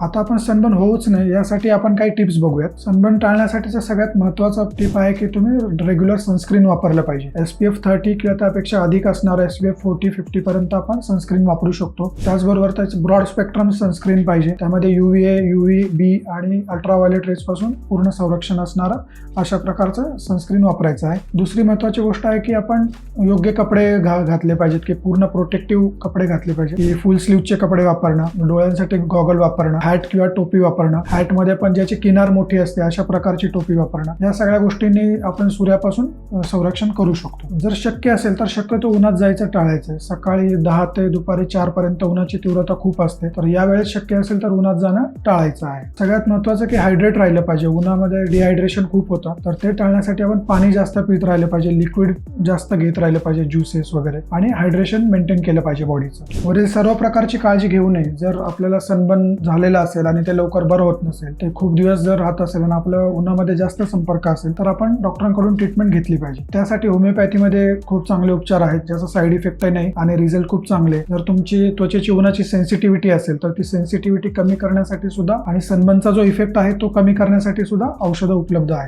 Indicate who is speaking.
Speaker 1: आता आपण सनबर्न होऊच नाही. यासाठी आपण काही टिप्स बघूयात. सनबर्न टाळण्यासाठीचा सगळ्यात महत्त्वाचा टिप आहे की तुम्ही रेग्युलर सनस्क्रीन वापरलं पाहिजे. एस पी एफ थर्टी किंवा त्यापेक्षा अधिक असणारं S P F forty fifty पर्यंत आपण सनस्क्रीन वापरू शकतो. त्याचबरोबर त्याचे ब्रॉड स्पेक्ट्रम सनस्क्रीन पाहिजे. त्यामध्ये युव्हीए ए युव्ही बी आणि अल्ट्राव्हायलेट रेस पासून पूर्ण संरक्षण असणारं अशा प्रकारचं सनस्क्रीन वापरायचं आहे. दुसरी महत्त्वाची गोष्ट आहे की आपण योग्य कपडे घा घातले पाहिजेत की पूर्ण प्रोटेक्टिव्ह कपडे घातले पाहिजे की फुल स्लीवचे कपडे वापरणं डोळ्यांसाठी गॉगल वापरणं. हॅट किंवा टोपी वापरणं हॅटमध्ये पण ज्याची किनार मोठी असते अशा प्रकारची टोपी वापरणं या सगळ्या गोष्टींनी आपण सूर्यापासून संरक्षण करू शकतो. जर शक्य असेल तर शक्यतो उन्हात जायचं टाळायचं. आहे. सकाळी दहा ते दुपारी चार पर्यंत उन्हाची तीव्रता खूप असते. तर यावेळेस शक्य असेल तर उन्हात जाणं टाळायचं आहे. सगळ्यात महत्वाचं की हायड्रेट राहिलं पाहिजे. उन्हामध्ये डिहायड्रेशन खूप होतं. तर ते टाळण्यासाठी आपण पाणी जास्त पित राहिलं पाहिजे. लिक्विड जास्त घेत राहिलं पाहिजे ज्युसेस वगैरे. आणि हायड्रेशन मेंटेन केलं पाहिजे बॉडीचं वरील सर्व प्रकारची काळजी घेऊ नये. जर आपल्याला सनबर्न झालेला असेल आणि ते लवकर बरं होत नसेल ते खूप दिवस जर राहत असेल आणि आपलं उन्हामध्ये जास्त संपर्क असेल तर आपण डॉक्टरांकडून ट्रीटमेंट घेतली पाहिजे. त्यासाठी होमिओपॅथीमध्ये खूप चांगले उपचार आहेत ज्याचा साईड इफेक्टही नाही आणि रिझल्ट खूप चांगले जर तुमची त्वचेची उन्हाची सेन्सिटिव्हिटी असेल तर ती सेन्सिटिव्हिटी कमी करण्यासाठी सुद्धा आणि सनबनचा जो इफेक्ट आहे तो कमी करण्यासाठी सुद्धा औषधं उपलब्ध आहेत.